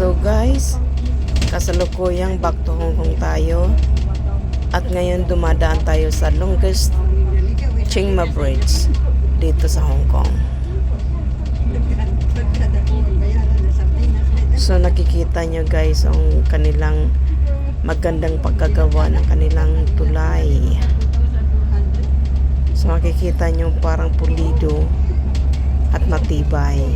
So guys, kasalukuyang back to Hong Kong tayo. At ngayon dumadaan tayo sa longest Chiang Mai Bridge dito sa Hong Kong. So nakikita nyo guys ang kanilang magandang pagkagawa ng kanilang tulay. So makikita nyo parang pulido at matibay.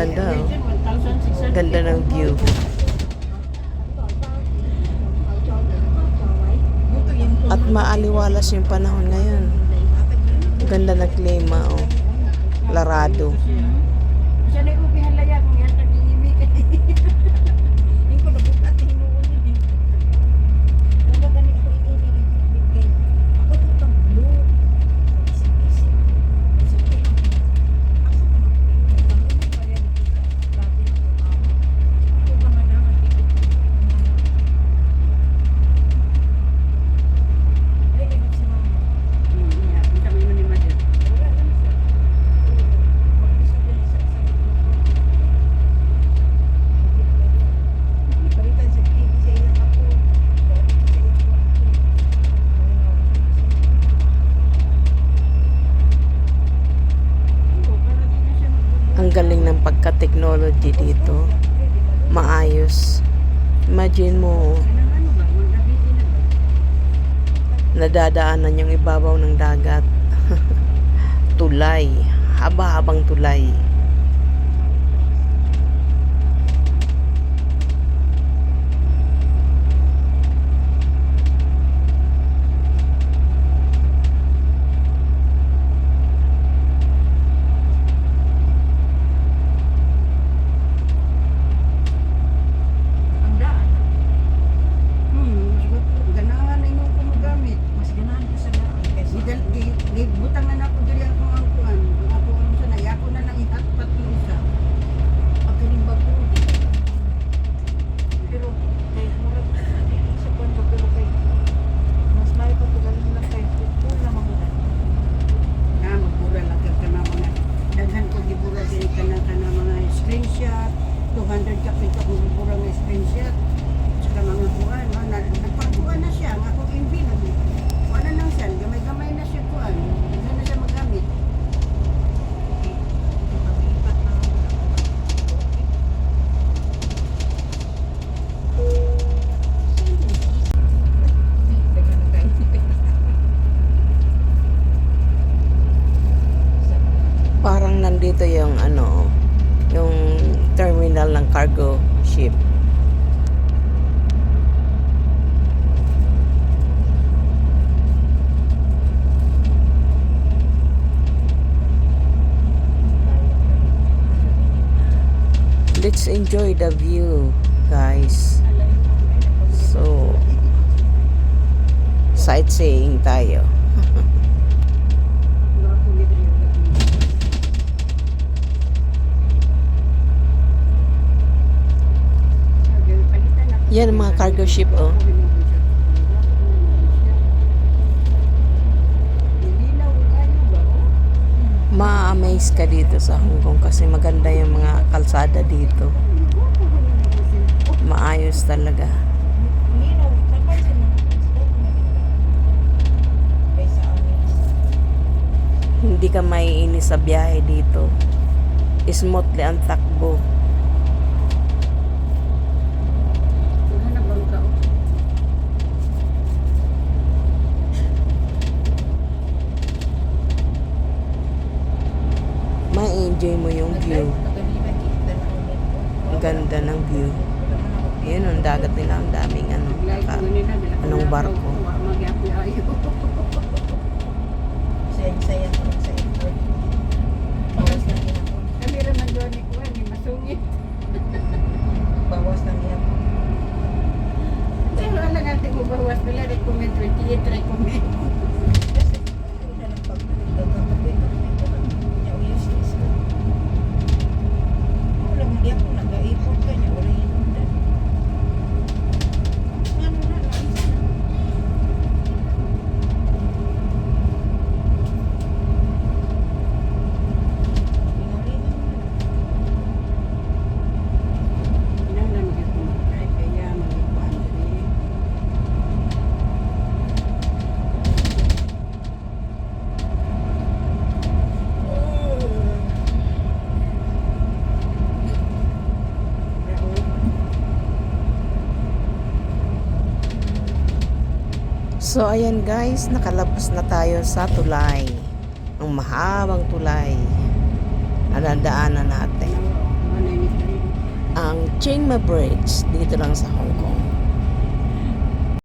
Ganda oh. Ganda ng view. At maaliwalas yung panahon ngayon. Ganda ng klima oh. Larado. Galing ng pagka-technology dito. Maayos. Imagine mo, nadadaanan yung ibabaw ng dagat. tulay. Haba-habang tulay. Cargo ship. Let's enjoy the view, guys. So, sightseeing tayo. Yan ang mga cargo ship, oh. Ma-amaze ka dito sa Hong Kong kasi maganda yung mga kalsada dito. Maayos talaga. Hindi ka maiinis sa biyahe dito. Smoothly ang takbo. Ma-enjoy mo yung view. Ang ganda ng view. Yun, ang dagat nila. Ang daming ano, naka, anong barko. Sayang-sayang ko sa ito. Bawas na niya ako. Kamera man doon So ayan guys, nakalabas na tayo sa tulay. Ang mahabang tulay. Nadadaanan natin. Ang Chiang Mai Bridge dito lang sa Hong Kong.